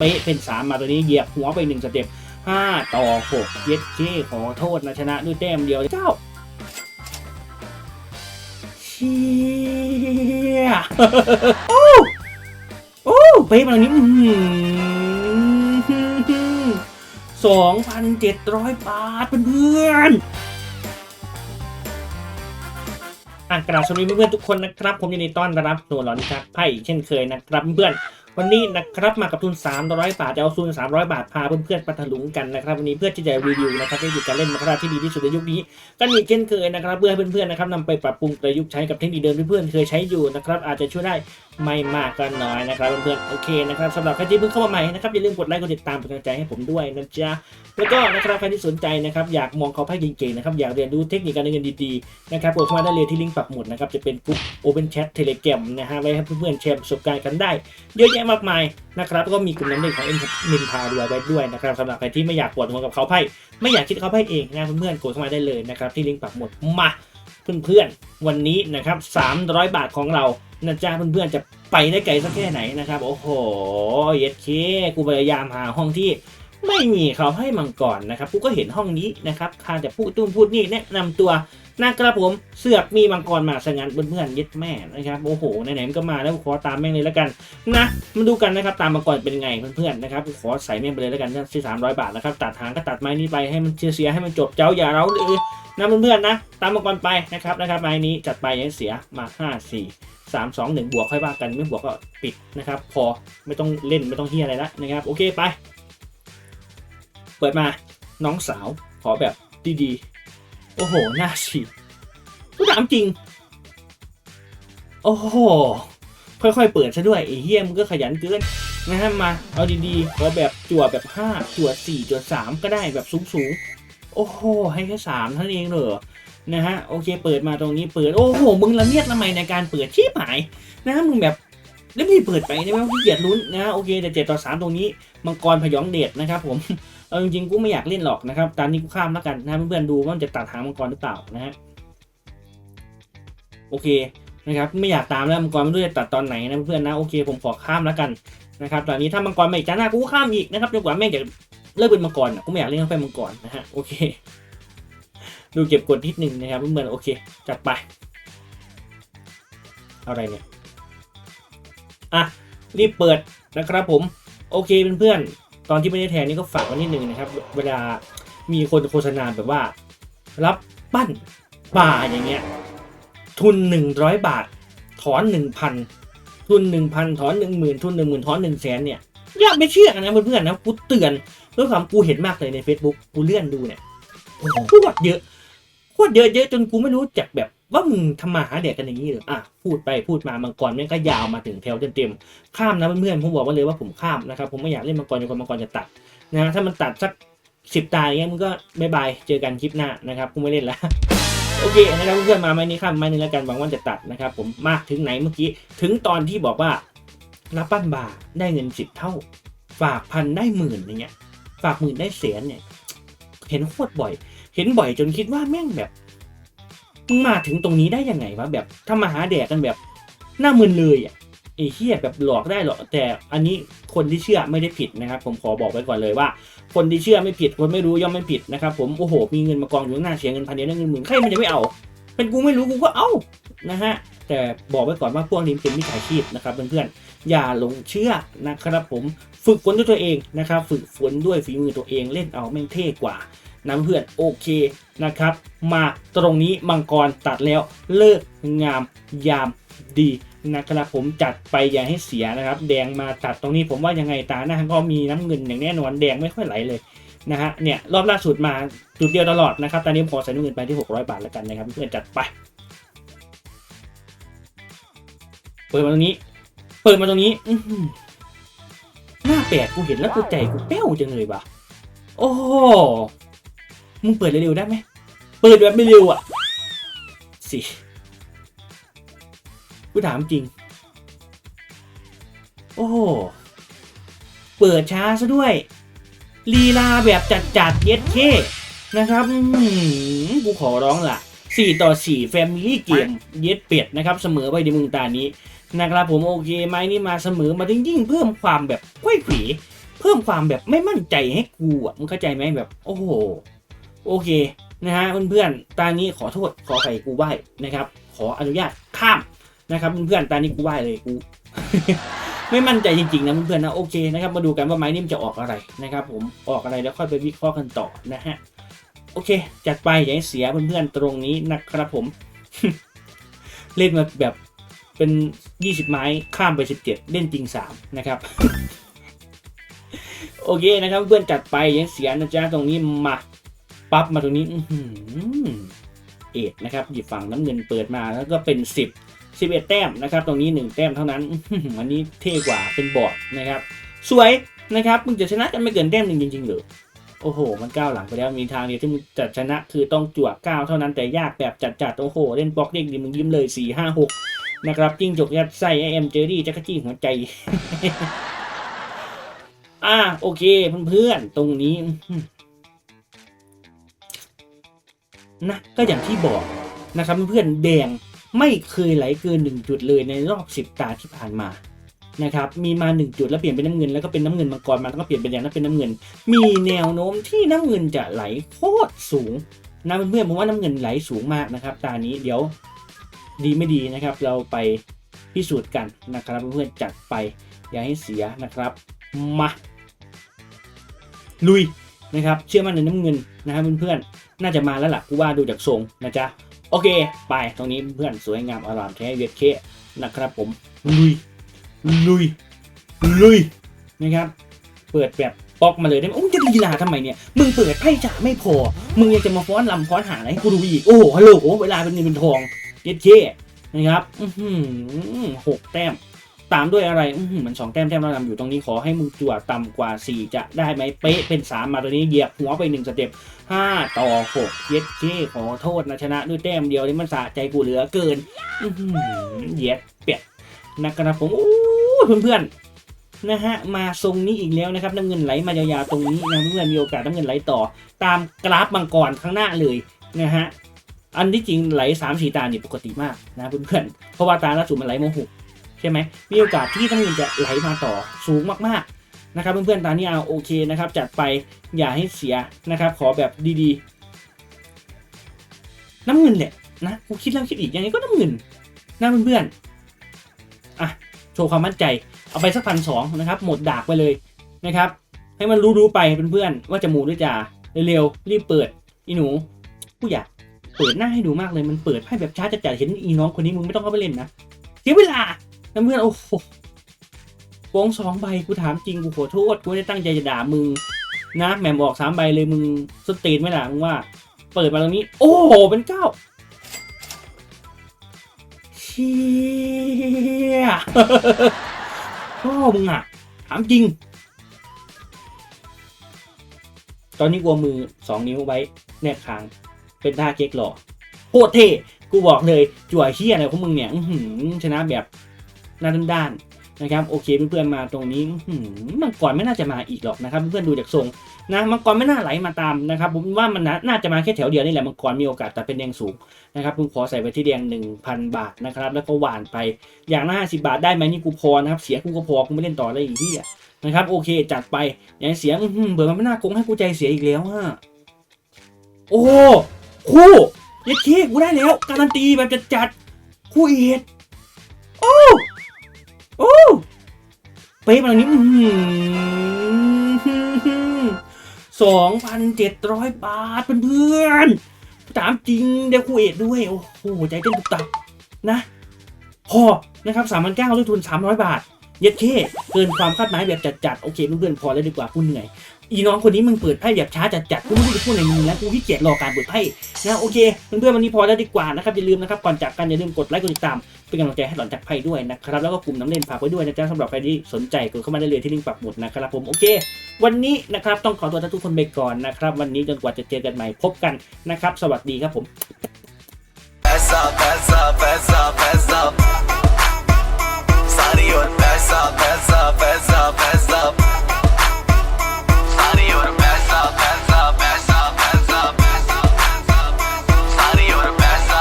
เป๊ะเป็นสามมาตัวนี้เหยียบหัวไปหนึ่งสเต็ปห้าต่อหกเย็ดเจ้ขอโทษนะชนะด้วยแต้มเดียวเจ้าเชี่ยโอ้โอ้เป๊ะมาตรงนี้สองพันเจ็ดร้อยบาทเพื่อนอะกราบสวัสดีเพื่อนๆทุกคนนะครับ ผมยินดีต้อนรับตัวหลอนชักไพ่เช่นเคยนะครับเพื่อน วันนี้นะครับมากับทุน 300 บาทจะเอาทุน 300 บาทพาเพื่อนๆไปถลุงกันนะครับวันนี้เพื่อที่จะรีวิวนะครับเทคนิคการเล่นมาคราที่ดีที่สุดในยุคนี้กันอีกเช่นเคยนะครับเพื่อให้เพื่อนๆนะครับนำไปปรับปรุงประยุกต์ใช้กับเทคนิคเดิมที่เพื่อนเคยใช้อยู่นะครับอาจจะช่วยได้ไม่มากก็น้อยนะครับเพื่อนๆโอเคนะครับสำหรับใครที่เพิ่งเข้ามาใหม่นะครับอย่าลืมกดไลค์กดติดตามเป็นกำลังใจให้ผมด้วยนะจ๊ะแล้วก็นะครับใครที่สนใจนะครับอยากมองเขาไพ่เก่งๆนะครับอยากเรียนรู้เทคนิคการเล่นดีๆนะครับโปรดเข้ามาได้เลยที่ลิงก์ปักหมุดนะครับจะเป็นกลุ่ม Open Chat Telegram นะฮะไว้ให้เพื่อนๆแชร์ประสบการณ์กันได้เยอะแยะมากมายนะครับแล้วก็มีกลุ่มน้ำเด็กของเอ็นมินพาดวยไว้ด้วยนะครับสำหรับใครที่ไม่อยากปวดหัวกับเขาไพ่ไม่อยากคิดเขาไพ่เองนะเพื่อนๆกดเข้ามาได้เลยนะครับที่ลิงก์ปักหมุดมาเพื่อนๆวันนี้นะครับ300 บาทของเรานะจ๊ะเพื่อนๆจะไปได้ไกลสักแค่ไหนนะครับ โอ้โห เย็ดเคกูพยายามหาห้องที่ ไม่มีเขาให้มังกรนะครับกูก็เห็นห้องนี้นะครับข้าจะพูดตุ้มพูดนี่แนะนำตัวนะครับผมเสือกมีมังกรมาสงันเพื่อนๆยึดแม่นะครับโอ้โหไหนๆมันก็มาแล้วขอตามแม่งเลยแล้วกันนะมาดูกันนะครับตามมังกรเป็นไงเพื่อนๆนะครับขอใส่แม่งไปเลยแล้วกันที่สามร้อยบาทนะครับตัดหางก็ตัดไม้นี้ไปให้มันเสียให้มันจบเจ้าอย่าเราเลยนะเพื่อนๆนะตามมังกรไปนะครับนะครับไม้นี้จัดไปยังเสียมาห้าสี่สามสองหนึ่งบวกค่อยว่ากันไม่บวกก็ปิดนะครับพอไม่ต้องเล่นไม่ต้องเฮียอะไรละนะครับโอเคไป เปิดมาน้องสาวขอแบบดีๆ โอ้โห หน้าฉีดกูถามจริง โอ้โห ค่อยๆ เปิดซะด้วยไอ้เฮียมึงก็ขยันเกินนะฮะมา เอาดีๆ ขอแบบจั่วแบบ5จั่ว4จั่ว3ก็ได้แบบสูงๆ โอ้โห ให้แค่3เท่านั้นเองเหรอนะฮะโอเคเปิดมาตรงนี้เปิดโอ้โหมึงละเมียดละไมในการเปิดชีพหายนะมึงแบบแล้วไม่เปิดไปได้ไหมขี้เกียจลุ้นนะโอเคแต่เจ็ดต่อสามตรงนี้มังกรพยองเดชนะครับผม เอาจริงๆกูไม่อยากเล่นหรอกนะครับตามนี้กูข้ามแล้วกันนะเพื่อนๆดูว่ามันจะตัดหางมังกรหรือเปล่านะฮะโอเคนะครับไม่อยากตามแล้วมังกรไม่รู้จะตัดตอนไหนนะเพื่อนๆนะโอเคผมขอข้ามแล้วกันนะครับตอนนี้ถ้ามังกรไม่จ้าหน้ากูข้ามอีกนะครับจนกว่าแม่งจะเลิกเป็นมังกรอะกูไม่อยากเล่นข้าไปมังกรนะฮะโอเค ดูเก็บกดนิดนึงนะครับเพื่อนๆโอเคจัดไปอาอะไรเนี่ยอะรีบเปิดนะครับผม โอเคเพื่อนๆ ตอนที่ไม่ได้แทนนี่ก็ฝากไว้นิดนึงนะครับ เวลามีคนโฆษณาแบบว่า รับปั้นป่าอย่างเงี้ย ทุนหนึ่งร้อยบาท ถอนหนึ่งพันทุนหนึ่งพันถอนหนึ่งหมื่นทุนหนึ่งหมื่นถอนหนึ่งแสนเนี่ยอย่าไม่เชื่อกันนะเพื่อนๆนะกูเตือนด้วยความกูเห็นมากเลยใน Facebook กูเลื่อนดูเนี่ยโอ้โหโคตรเยอะโคตรเยอะเยอะจนกูไม่รู้จักแบบ ว่ามึงทำมาหาแดกกันอย่างนี้หรืออะพูดไปพูดมามังกรแม่งก็ยาวมาถึงแถวเต็มๆข้ามนะเพื่อนๆผมบอกไว่าเลยว่าผมข้ามนะครับผมไม่อยากเล่นมังกรจนกว่ามังกรจะตัดนะถ้ามันตัดสักสิบตาอย่างเงี้ยมันก็บายบายเจอกันคลิปหน้านะครับกูไม่เล่นแล้วโอเคนะครับเพื่อนๆมาไม้นี้ข้ามไม้นึงแล้วกันหวังว่าจะตัดนะครับ ผมมากถึงไหนเมื่อกี้ถึงตอนที่บอกว่ารับปั้นบาได้เงินสิบเท่า ฝากพันได้หมื่นอย่างเงี้ย ฝากหมื่นได้แสนเนี่ย เห็นโคตรบ่อย เห็นบ่อยจนคิดว่าแม่งแบบ มาถึงตรงนี้ได้ยังไงวะแบบถ้ามาหาแดกกันแบบหน้ามึนเลยอะไอ้เหี้ยแบบหลอกได้หรอแต่อันนี้คนที่เชื่อไม่ได้ผิดนะครับ ผมขอบอกไว้ก่อนเลยว่า คนที่เชื่อไม่ผิดคนไม่รู้ย่อมไม่ผิดนะครับ ผมโอ้โหมีเงินมากองอยู่ข้างหน้าเสียเงินพันเดียวเงินหมื่นใครมันจะไม่เอา เป็นกูไม่รู้กูก็เอานะฮะแต่บอกไว้ก่อนว่าพวกนี้เป็นมิจฉาชีพนะครับเพื่อนๆอย่าหลงเชื่อนะครับผมฝึกฝนด้วยตัวเองนะครับ ฝึกฝนด้วยฝีมือตัวเองเล่นเอาแม่งเท่กว่า นะเพื่อนโอเคนะครับ มาตรงนี้มังกรตัดแล้วเลิกงามยามดีนะครับผมจัดไปอย่าให้เสียนะครับ แดงมาตัดตรงนี้ผมว่ายังไงตาหน้าก็มีน้ำเงินอย่างแน่นอนแดงไม่ค่อยไหลเลยนะฮะเนี่ยรอบล่าสุดมาจุดเดียวตลอดนะครับ ตอนนี้ผมขอใส่น้ำเงินไปที่ 600 บาทแล้วกันนะครับ เพื่อนจัดไปเปิดมาตรงนี้ เปิดมาตรงนี้อืหน้าแปลกกูเห็นแล้วกูใจกูเป้วจังเลยว่ะโอ้ มึงเปิดเร็วๆได้ไหม เปิดแบบไม่เร็วอะสิกูถามจริง โอ้โห เปิดช้าซะด้วยลีลาแบบจัดจัดๆเย็ดเคนะครับอื้อหือกูขอร้องล่ะ 4 ต่อ4 Family เกมเย็ดเป็ดนะครับ เสมอไปในมึงตานี้ นะครับผมโอเคไหมนี่มาเสมอมายิ่งยิ่งเพิ่มความแบบกล้วยขวีเพิ่มความแบบไม่มั่นใจให้กูอะมึงเข้าใจไหมแบบ โอ้โห โอเคนะฮะเพื่อนๆตานี้ขอโทษขอไข่กูไหว้นะครับ ขออนุญาตข้ามนะครับเพื่อนๆตานี้กูไหว้เลยกู ไม่มั่นใจจริงๆนะเพื่อนๆนะโอเคนะครับมาดูกันว่าไม้นี่มจะออกอะไรนะครับ ผมออกอะไรแล้วค่อยไปวิเคราะห์กันต่อนะฮะโอเค จัดไปอย่าให้เสียเพื่อนๆตรงนี้นะครับผม เล่นมาแบบเป็น 20 ไม้ข้ามไป 17 เล่นจริง 3 นะครับโอเคนะครับเพื่อนจัดไปอย่าให้เสียนะจ๊ะตรงนี้มา ปั๊บมาตรงนี้เอ็ดนะครับหยิบฝั่งน้ำเงินเปิดมาแล้วก็เป็น 10 11 แต้มนะครับ ตรงนี้ 1 แต้มเท่านั้นอันนี้เท่กว่าเป็นบอร์ดนะครับ สวยนะครับมึงจะชนะกันไม่เกินแต้มหนึ่งจริงๆหรือโอ้โห มันก้าวหลังไปแล้วมีทางเดียวที่มึงจะชนะคือต้องจั่วก้าวเท่านั้นแต่ยากแบบจัดๆโอ้โห เล่นบล็อกเด็กดีมึงยิ้มเลย 4 5 6 นะครับจิ้งจกยัดไส้ไอเอ็มเจอรี่จักรจี้หัวใจอ่าโอเคเพื่อนๆตรงนี้ นะก็อย่างที่บอกนะครับเพื่อนแดงไม่เคยไหลเกินหนึ่งจุดเลยในรอบสิบตาที่ผ่านมานะครับมีมาหนึ่งจุดแล้วเปลี่ยนเป็นน้ำเงินแล้วก็เป็นน้ำเงินมังกรมาแล้วก็เปลี่ยนเป็นแดงแล้วเป็นน้ำเงิน มีแนวโน้มที่น้ำเงินจะไหลโคตรสูงนะเพื่อนๆผมว่าน้ำเงินไหลสูงมากนะครับ ตานี้เดี๋ยวดีไม่ดีนะครับ เราไปพิสูจน์กันนะครับเพื่อนๆจัดไปอย่าให้เสียนะครับมาลุยนะครับ เชื่อมั่นในน้ำเงินนะครับเพื่อนๆ น่าจะมาแล้วล่ะกูว่าดูจากทรงนะจ๊ะ โอเค ไปตรงนี้เพื่อนสวยงามอารามแท้เวียดเคนะครับผม ลุย ลุย ลุย นะครับ เปิดแบบปอกมาเลยได้ไหมโอ้ยจะลีลาทำไมเนี่ย มึงเปิดไพ่จ่าไม่พอ มึงยังจะมาฟ้อนลำฟ้อนหาอะไรให้กูดูอีก โอ้โหฮัลโหลเวลาเป็นเงินเป็นทองเย็ดเช่นะครับหกแต้ม ตามด้วยอะไรอือหือมันสองแต้มแต้มเรานำอยู่ตรงนี้ขอให้มึงจั่วต่ำกว่าสี่จะได้ไหมเป๊ะเป็นสามมาตัวนี้เหยียบหัวไปหนึ่งสเต็ปห้าต่อหกเย็ดเช่ขอโทษนะชนะด้วยแต้มเดียวนี่มันสะใจกูเหลือเกินอือหือเหยียดเป็ดนะครับผมโอ้เพื่อนๆนะฮะมาทรงนี้อีกแล้วนะครับน้ำเงินไหลมายาวๆตรงนี้นะเพื่อนมีโอกาสน้ำเงินไหลต่อ ตามกราฟมังกรข้างหน้าเลยนะฮะอันที่จริงไหลสามสี่ตาเนี่ยปกติมากนะเพื่อนๆเพราะว่าตาล่าสุดมันไหลโมหก ใช่ไหมมีโอกาสที่น้ำเงินจะไหลมาต่อสูงมากๆนะครับเพื่อนๆตานี้เอาโอเคนะครับจัดไปอย่าให้เสียนะครับ ขอแบบดีๆ น้ำเงินแหละนะกูคิดแล้วคิดอีกยังไงก็น้ำเงินนะเพื่อนๆอะโชว์ความมั่นใจเอาไปสักพันสองนะครับหมดดากไปเลยนะครับให้มันรู้ๆไปเพื่อนๆว่าจะหมูด้วยจ่าเร็วๆรีบเปิดอีหนูกูอยากเปิดหน้าให้ดูมากเลยมันเปิดให้แบบช้าจะจัดเห็นอีน้องคนนี้มึงไม่ต้องเข้าไปเล่นนะเสียเวลา นะเพื่อนโอ้โหโป้งสองใบกูถามจริงกูขอโทษกูไม่ได้ตั้งใจจะด่ามึงนะแหม่มออกสามใบเลยมึงสตีนไหมล่ะมึงว่า เปิดมาตรงนี้ โอ้โหเป็นเก้าเชี่ยพ่อมึงอะ ถามจริง ตอนนี้กลัวมือสองนิ้วไว้ แนบคาง เป็นท่าเก๊กหล่อโคตรเท่กูบอกเลยจั่วเฮียอะไรของมึงเนี่ยชนะแบบ หน้าด้านๆนะครับโอเคเพื่อนๆมาตรงนี้มังกรไม่น่าจะมาอีกหรอกนะครับเพื่อนๆดูจากทรงนะมังกรไม่น่าไหลมาตามนะครับผมว่ามันน่าจะมาแค่แถวเดียวนี่แหละมังกรมีโอกาสแต่เป็นแดงสูงนะครับผมขอใส่ไปที่แดง1,000 บาทนะครับแล้วก็หวานไปอย่างละ50 บาทได้ไหมนี่กูพอนะครับเสียกูก็พอกูไม่เล่นต่อเลยอีกที่นะครับโอเคจัดไปอย่างเสียอื้อหือเบื่อมันไม่น่ากงให้กูใจเสียอีกแล้วฮะโอ้คู่ยัดเค้กกูได้แล้วการันตีแบบจัดจัดคู่เอ็ดโอ้โอ้ ป๊ะมาตรงนี้สองพันเจ็ดร้อยบาทเพื่อนๆถามจริงเดคูเอทด้วย โอ้โห ใจเต้นตุกตับนะ พอนะครับสามพันเก้าด้วยทุนสามร้อยบาท เย็ดเคเกินความคาดหมายแบบจัดๆโอเคเพื่อนๆพอแล้วดีกว่ากูเหนื่อยอีน้องคนนี้มึงเปิดไพ่แบบช้าจัดๆกูไม่รู้จะพูดอะไรมึงแล้วกูขี้เกียจรอการเปิดไพ่นะโอเคเพื่อนๆวันนี้พอแล้วดีกว่านะครับอย่าลืมนะครับก่อนจากกันอย่าลืมกดไลค์กดติดตามเป็นกำลังใจให้หลอนจากไพ่ด้วยนะครับแล้วก็กลุ่มน้ำเล่นฝากไว้ด้วยนะจ๊ะสำหรับใครที่สนใจกดเข้ามาได้เลยที่ลิงก์ปักหมุดนะครับผมโอเค วันนี้นะครับต้องขอตัวทุกคนไปก่อนนะครับวันนี้จนกว่าจะเจอกันใหม่พบกันนะครับ สวัสดีครับผม Essa, essa, essa.